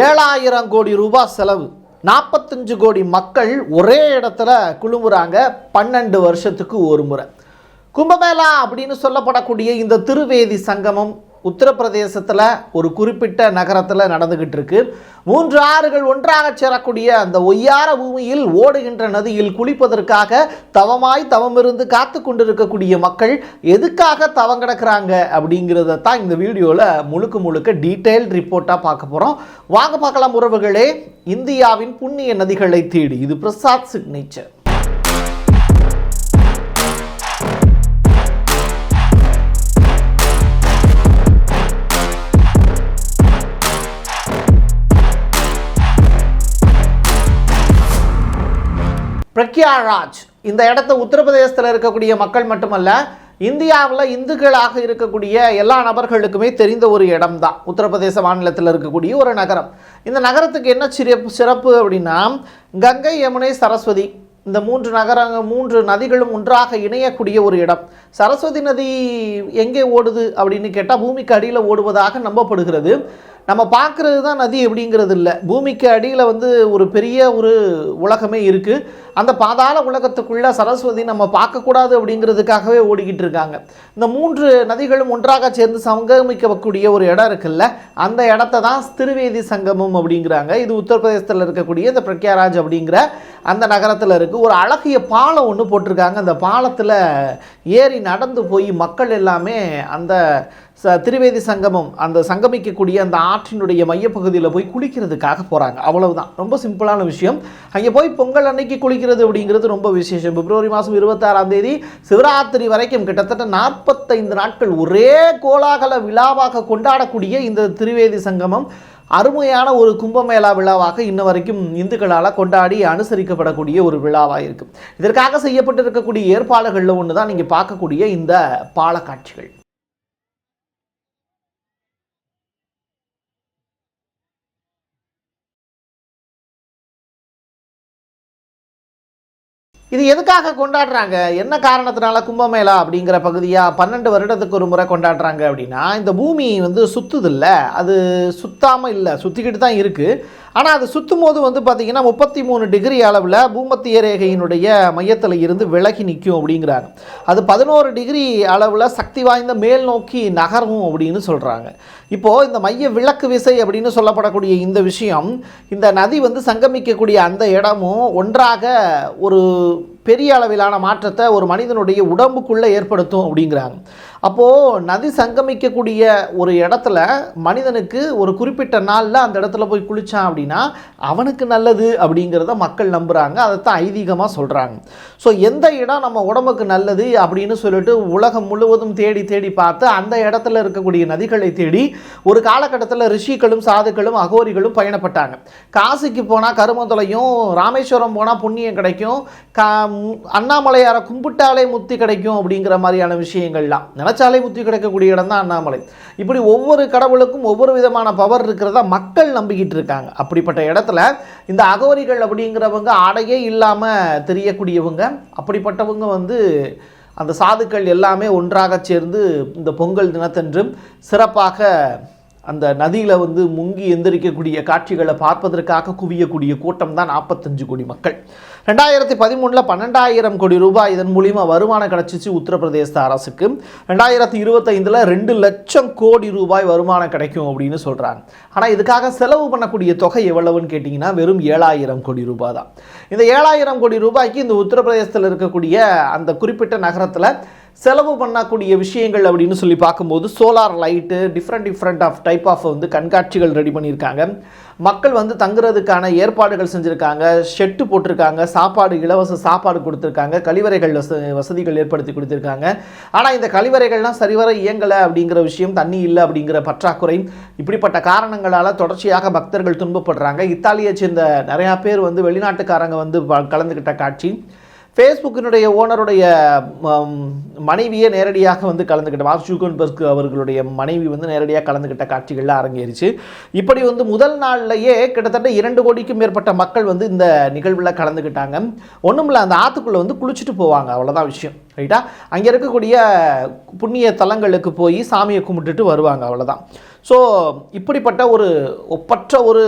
ஏழாயிரம் கோடி ரூபாய் செலவு. நாற்பத்தஞ்சு கோடி மக்கள் ஒரே இடத்துல குழுமுறாங்க. பன்னெண்டு வருஷத்துக்கு ஒரு முறை. கும்பமேளா அப்படின்னு சொல்லப்படக்கூடிய இந்த திருவேதி சங்கமம் உத்தரப்பிரதேசத்தில் ஒரு குறிப்பிட்ட நகரத்தில் நடந்துக்கிட்டு இருக்கு மூன்று ஆறுகள் ஒன்றாக சேரக்கூடிய அந்த ஒய்யார பூமியில் ஓடுகின்ற நதியில் குளிப்பதற்காக தவமாய் தவமிருந்து காத்து கொண்டிருக்கக்கூடிய மக்கள் எதுக்காக தவம் கிடக்கிறாங்க அப்படிங்கிறத தான் இந்த வீடியோவில் முழுக்க முழுக்க டீட்டெயில் ரிப்போர்ட்டாக பார்க்க போகிறோம் வாங்க பார்க்கலாம் உறவுகளே இந்தியாவின் புண்ணிய நதிகளை தேடி. இது பிரசாத் சிக்னேச்சர். பிரக்யாராஜ். இந்த இடத்த உத்தரப்பிரதேசத்தில் இருக்கக்கூடிய மக்கள் மட்டுமல்ல இந்தியாவில் இந்துக்களாக இருக்கக்கூடிய எல்லா நபர்களுக்குமே தெரிந்த ஒரு இடம் தான் உத்தரப்பிரதேச மாநிலத்தில் இருக்கக்கூடிய ஒரு நகரம். இந்த நகரத்துக்கு என்ன சிறப்பு சிறப்பு அப்படின்னா கங்கை யமுனை சரஸ்வதி. இந்த மூன்று நகரங்க மூன்று நதிகளும் ஒன்றாக இணையக்கூடிய ஒரு இடம். சரஸ்வதி நதி எங்கே ஓடுது அப்படின்னு கேட்டால் பூமிக்கு அடியில் ஓடுவதாக நம்பப்படுகிறது. நம்ம பார்க்குறது தான் நதி அப்படிங்கிறது இல்லை. பூமிக்கு அடியில் வந்து ஒரு பெரிய ஒரு உலகமே இருக்குது அந்த பாதாள உலகத்துக்குள்ளே சரஸ்வதி நம்ம பார்க்கக்கூடாது அப்படிங்கிறதுக்காகவே ஓடிக்கிட்டு இருக்காங்க. இந்த மூன்று நதிகளும் ஒன்றாக சேர்ந்து சங்கமிக்கக்கூடிய ஒரு இடம் இருக்குல்ல அந்த இடத்த தான் திருவேதி சங்கமம் அப்படிங்கிறாங்க. இது உத்தரப்பிரதேசத்தில் இருக்கக்கூடிய இந்த பிரக்யாராஜ் அப்படிங்கிற அந்த நகரத்தில் இருக்குது ஒரு அழகிய பாலம் ஒன்று போட்டிருக்காங்க. அந்த பாலத்தில் ஏறி நடந்து போய் மக்கள் எல்லாமே அந்த ச திரிவேதி சங்கமம் அந்த சங்கமிக்கக்கூடிய அந்த ஆற்றினுடைய மையப்பகுதியில் போய் குளிக்கிறதுக்காக போகிறாங்க அவ்வளவுதான். ரொம்ப சிம்பிளான விஷயம். அங்கே போய் பொங்கல் அன்னைக்கு குளிக்கிறது அப்படிங்கிறது ரொம்ப விசேஷம். பிப்ரவரி மாதம் இருபத்தாறாம் தேதி சிவராத்திரி வரைக்கும் கிட்டத்தட்ட நாற்பத்தைந்து நாட்கள் ஒரே கோலாகல விழாவாக கொண்டாடக்கூடிய இந்த திரிவேதி சங்கமம் அருமையான ஒரு கும்பமேளா விழாவாக இன்ன வரைக்கும் இந்துக்களால் கொண்டாடி அனுசரிக்கப்படக்கூடிய ஒரு விழாவாக இருக்கும் இதற்காக செய்யப்பட்டிருக்கக்கூடிய ஏற்பாடுகளில் ஒன்று தான் நீங்கள் பார்க்கக்கூடிய இந்த பாலக்காட்சிகள். இது எதுக்காக கொண்டாடுறாங்க? என்ன காரணத்தினால கும்பமேளா அப்படிங்கிற பகுதியாக பன்னெண்டு வருடத்துக்கு ஒரு முறை கொண்டாடுறாங்க அப்படின்னா இந்த பூமி வந்து சுத்துதில்ல. அது சுத்தாமல் இல்லை. சுற்றிக்கிட்டு தான் இருக்குது ஆனால் அது சுற்றும் போது வந்து பார்த்திங்கன்னா முப்பத்தி மூணு டிகிரி அளவில் பூமத்திய ரேகையினுடைய மையத்தில் இருந்து விலகி நிற்கும் அப்படிங்கிறாங்க. அது பதினோரு டிகிரி அளவில் சக்தி வாய்ந்த மேல் நோக்கி நகரும் அப்படின்னு சொல்கிறாங்க இப்போது இந்த மைய விளக்கு விசை அப்படின்னு சொல்லப்படக்கூடிய இந்த விஷயம் இந்த நதி வந்து சங்கமிக்கக்கூடிய அந்த இடமும் ஒன்றாக ஒரு will பெரிய அளவிலான மாற்றத்தை ஒரு மனிதனுடைய உடம்புக்குள்ளே ஏற்படுத்தும் அப்படிங்கிறாங்க. அப்போது நதி சங்கமிக்கக்கூடிய ஒரு இடத்துல மனிதனுக்கு ஒரு குறிப்பிட்ட நாளில் அந்த இடத்துல போய் குளித்தான் அப்படின்னா அவனுக்கு நல்லது அப்படிங்கிறத மக்கள் நம்புகிறாங்க அதைத்தான் ஐதீகமாக சொல்கிறாங்க ஸோ எந்த இடம் நம்ம உடம்புக்கு நல்லது அப்படின்னு சொல்லிட்டு உலகம் முழுவதும் தேடி தேடி பார்த்து அந்த இடத்துல இருக்கக்கூடிய நதிகளை தேடி ஒரு காலகட்டத்தில் ரிஷிகளும் சாதுக்களும் அகோரிகளும் பயணப்பட்டாங்க. காசிக்கு போனால் கருமந்தலையும் ராமேஸ்வரம் போனால் புண்ணியம் கிடைக்கும். கா அண்ணாமலையாரை கும்பிட்டாலே முத்தி கிடைக்கும் அப்படிங்கிற மாதிரியான விஷயங்கள்லாம். நினச்சாலே முத்தி கிடைக்கக்கூடிய இடம் தான் அண்ணாமலை. இப்படி ஒவ்வொரு கடவுளுக்கும் ஒவ்வொரு விதமான பவர் இருக்கிறதா மக்கள் நம்பிக்கிட்டு இருக்காங்க. அப்படிப்பட்ட இடத்துல இந்த அகோரிகள் அப்படிங்கிறவங்க ஆடையே இல்லாமல் தெரியக்கூடியவங்க அப்படிப்பட்டவங்க வந்து அந்த சாதுக்கள் எல்லாமே ஒன்றாக சேர்ந்து இந்த பொங்கல் தினத்தன்று சிறப்பாக அந்த நதியில் வந்து முங்கி எந்திரிக்கக்கூடிய காட்சிகளை பார்ப்பதற்காக குவியக்கூடிய கூட்டம் தான் நாற்பத்தஞ்சு கோடி மக்கள். ரெண்டாயிரத்தி பதிமூணில் பன்னெண்டாயிரம் கோடி ரூபாய் இதன் மூலிமா வருமானம் கிடச்சிச்சு உத்தரப்பிரதேச அரசுக்கு. ரெண்டாயிரத்தி இருபத்தைந்தில் ரெண்டு லட்சம் கோடி ரூபாய் வருமானம் கிடைக்கும் அப்படின்னு சொல்கிறாங்க ஆனால் இதுக்காக செலவு பண்ணக்கூடிய தொகை எவ்வளவுன்னு கேட்டிங்கன்னா வெறும் ஏழாயிரம் கோடி ரூபாய் தான். இந்த ஏழாயிரம் கோடி ரூபாய்க்கு இந்த உத்தரப்பிரதேசத்தில் இருக்கக்கூடிய அந்த குறிப்பிட்ட நகரத்தில் செலவு பண்ணக்கூடிய விஷயங்கள் அப்படின்னு சொல்லி பார்க்கும்போது solar light different different of type of வந்து கண்காட்சிகள் ரெடி பண்ணியிருக்காங்க. மக்கள் வந்து தங்குறதுக்கான ஏற்பாடுகள் செஞ்சுருக்காங்க. ஷெட்டு போட்டிருக்காங்க. சாப்பாடு இலவச சாப்பாடு கொடுத்துருக்காங்க. கழிவறைகள் வச வசதிகள் ஏற்படுத்தி கொடுத்துருக்காங்க. ஆனால் இந்த கழிவறைகள்லாம் சரிவர இயங்கலை அப்படிங்கிற விஷயம் தண்ணி இல்லை அப்படிங்கிற பற்றாக்குறை இப்படிப்பட்ட காரணங்களால் தொடர்ச்சியாக பக்தர்கள் துன்பப்படுறாங்க. இத்தாலியை சேர்ந்த நிறையா பேர் வந்து வெளிநாட்டுக்காரங்க வந்து ப- கலந்துக்கிட்ட காட்சி. ஃபேஸ்புக்கினுடைய ஓனருடைய மனைவியே நேரடியாக வந்து கலந்துக்கிட்ட மார்க் ஜூகன்பர்க் அவர்களுடைய மனைவி வந்து நேரடியாக கலந்துக்கிட்ட காட்சிகள்லாம் அரங்கேறிச்சு. இப்படி வந்து முதல் நாள்லையே கிட்டத்தட்ட இரண்டு கோடிக்கும் மேற்பட்ட மக்கள் வந்து இந்த நிகழ்வில் கலந்துக்கிட்டாங்க ஒன்றும் இல்லை அந்த ஆற்றுக்குள்ளே வந்து குளிச்சுட்டு போவாங்க அவ்வளோதான் விஷயம் ரைட்டா? அங்கே இருக்கக்கூடிய புண்ணிய தலங்களுக்கு போய் சாமியை கும்பிட்டுட்டு வருவாங்க அவ்வளோதான் ஸோ இப்படிப்பட்ட ஒரு ஒப்பற்ற ஒரு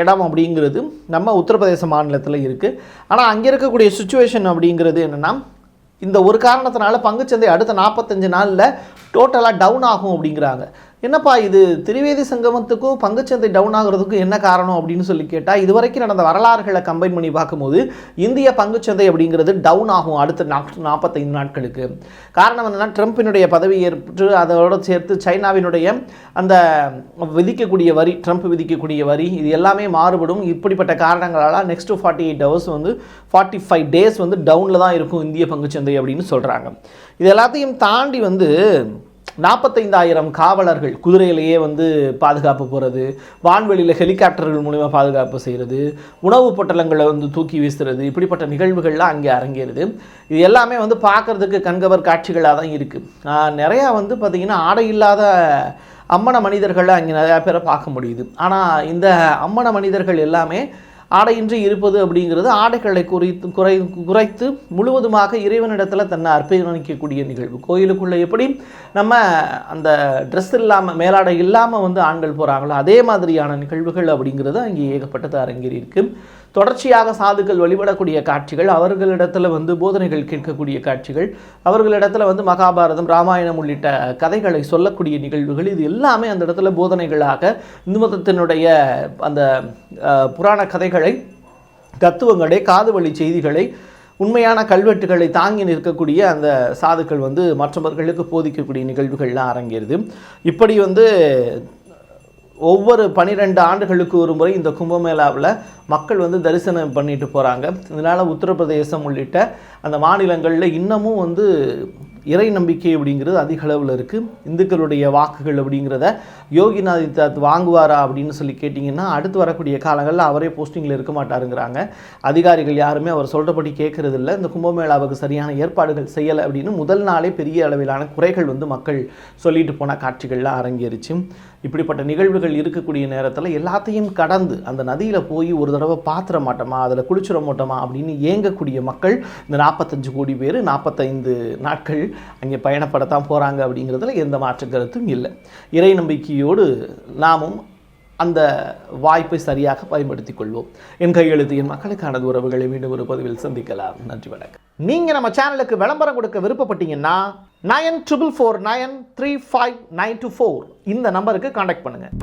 இடம் அப்படிங்கிறது நம்ம உத்தரப்பிரதேச மாநிலத்தில் இருக்குது ஆனால் அங்கே இருக்கக்கூடிய சுச்சுவேஷன் அப்படிங்கிறது என்னென்னா இந்த ஒரு காரணத்தினால பங்குச்சந்தை அடுத்த நாற்பத்தஞ்சு நாளில் டோட்டலாக டவுன் ஆகும் அப்படிங்கிறாங்க. என்னப்பா இது? திரிவேதி சங்கமத்துக்கும் பங்குச்சந்தை டவுன் ஆகுறதுக்கும் என்ன காரணம் அப்படின்னு சொல்லி கேட்டால் இது வரைக்கும் நடந்த வரலாறுகளை கம்பைன் பண்ணி பார்க்கும்போது இந்திய பங்குச்சந்தை அப்படிங்கிறது டவுன் ஆகும் அடுத்த நாற்பத்தைந்து நாட்களுக்கு. காரணம் என்னென்னா ட்ரம்ப்பினுடைய பதவி ஏற்று அதோடு சேர்த்து சைனாவினுடைய அந்த விதிக்கக்கூடிய வரி ட்ரம்ப் விதிக்கக்கூடிய வரி இது எல்லாமே மாறுபடும். இப்படிப்பட்ட காரணங்களால் நெக்ஸ்ட் ஃபார்ட்டி எயிட் ஹவர்ஸ் வந்து ஃபார்ட்டி ஃபைவ் டேஸ் வந்து டவுனில் தான் இருக்கும் இந்திய பங்குச்சந்தை அப்படின்னு சொல்கிறாங்க இது எல்லாத்தையும் தாண்டி வந்து நாற்பத்தைந்தாயிரம் காவலர்கள் குதிரையிலேயே வந்து பாதுகாப்பு போகிறது வான்வெளியில் ஹெலிகாப்டர்கள் மூலிமா பாதுகாப்பு செய்கிறது உணவுப் பொட்டலங்களை வந்து தூக்கி வீசுறது இப்படிப்பட்ட நிகழ்வுகள்லாம் அங்கே அரங்கேறுது. இது எல்லாமே வந்து பார்க்குறதுக்கு கண்கவர் காட்சிகளாக தான் இருக்குது நிறையா வந்து பார்த்திங்கன்னா ஆடை இல்லாத அம்மன மனிதர்களை அங்கே நிறையா பேரை பார்க்க முடியுது. ஆனால் இந்த அம்மன மனிதர்கள் எல்லாமே ஆடையின்றி இருப்பது அப்படிங்கிறது ஆடைகளை குறைத்து குறை குறைத்து முழுவதுமாக இறைவனிடத்தில் தன்னை அர்ப்பணிக்கக்கூடிய நிகழ்வு. கோயிலுக்குள்ளே எப்படி நம்ம அந்த ட்ரெஸ் இல்லாமல் மேலாடை இல்லாமல் வந்து ஆண்கள் போகிறாங்களோ அதே மாதிரியான நிகழ்வுகள் அப்படிங்கிறது அங்கே ஏகப்பட்டது அரங்கேறி இருக்குது தொடர்ச்சியாக சாதுக்கள் வழிபடக்கூடிய காட்சிகள் அவர்களிடத்தில் வந்து போதனைகள் கேட்கக்கூடிய காட்சிகள் அவர்களிடத்தில் வந்து மகாபாரதம் ராமாயணம் உள்ளிட்ட கதைகளை சொல்லக்கூடிய நிகழ்வுகள் இது எல்லாமே அந்த இடத்துல போதனைகளாக இந்து மதத்தினுடைய அந்த புராண கதைகளை தத்துவங்களை காது வழி செய்திகளை உண்மையான கல்வெட்டுகளை தாங்கி நிற்கக்கூடிய அந்த சாதுக்கள் வந்து மற்றவர்களுக்கு போதிக்கக்கூடிய நிகழ்வுகள்லாம் அரங்கேறுது. இப்படி வந்து ஒவ்வொரு பனிரெண்டு ஆண்டுகளுக்கு ஒரு முறை இந்த கும்பமேளாவில் மக்கள் வந்து தரிசனம் பண்ணிட்டு போகிறாங்க இதனால் உத்தரப்பிரதேசம் உள்ளிட்ட அந்த மாநிலங்களில் இன்னமும் வந்து இறை நம்பிக்கை அப்படிங்கிறது அதிக அளவில் இருக்குது இந்துக்களுடைய வாக்குகள் அப்படிங்கிறத யோகிநாதித்யாத் வாங்குவாரா அப்படின்னு சொல்லி கேட்டிங்கன்னா அடுத்து வரக்கூடிய காலங்களில் அவரே போஸ்டிங்கில் இருக்க மாட்டாருங்கிறாங்க. அதிகாரிகள் யாருமே அவர் சொல்கிறபடி கேட்கறது இல்லை இந்த கும்பமேளாவுக்கு சரியான ஏற்பாடுகள் செய்யலை அப்படின்னு முதல் நாளே பெரிய அளவிலான குறைகள் வந்து மக்கள் சொல்லிட்டு போன காட்சிகள்லாம் அரங்கேறிச்சு. இப்படிப்பட்ட நிகழ்வுகள் இருக்கக்கூடிய நேரத்தில் எல்லாத்தையும் கடந்து அந்த நதியில் போய் ஒரு தடவை பாத்திர மாட்டோமா அதில் குளிச்சிட மாட்டோமா அப்படின்னு ஏங்கக்கூடிய மக்கள் இந்த நாற்பத்தஞ்சு கோடி பேர் நாற்பத்தைந்து நாட்கள் அங்கே பயணப்படத்தான் போகிறாங்க அப்படிங்கிறதுல எந்த மாற்று கருத்தும் இல்லை. இறை நம்பிக்கையோடு நாமும் அந்த வாய்ப்பை சரியாக பயன்படுத்திக் கொள்வோம். என் கையெழுத்து என் மக்களுக்கானது உறவுகளை மீண்டும் ஒரு பதிவில் சந்திக்கலாம். நன்றி வணக்கம். நீங்கள் நம்ம சேனலுக்கு விளம்பரம் கொடுக்க விருப்பப்பட்டீங்கன்னா nine triple four nine three five nine two four இந்த நம்பருக்கு காண்டாக்ட் பண்ணுங்கள்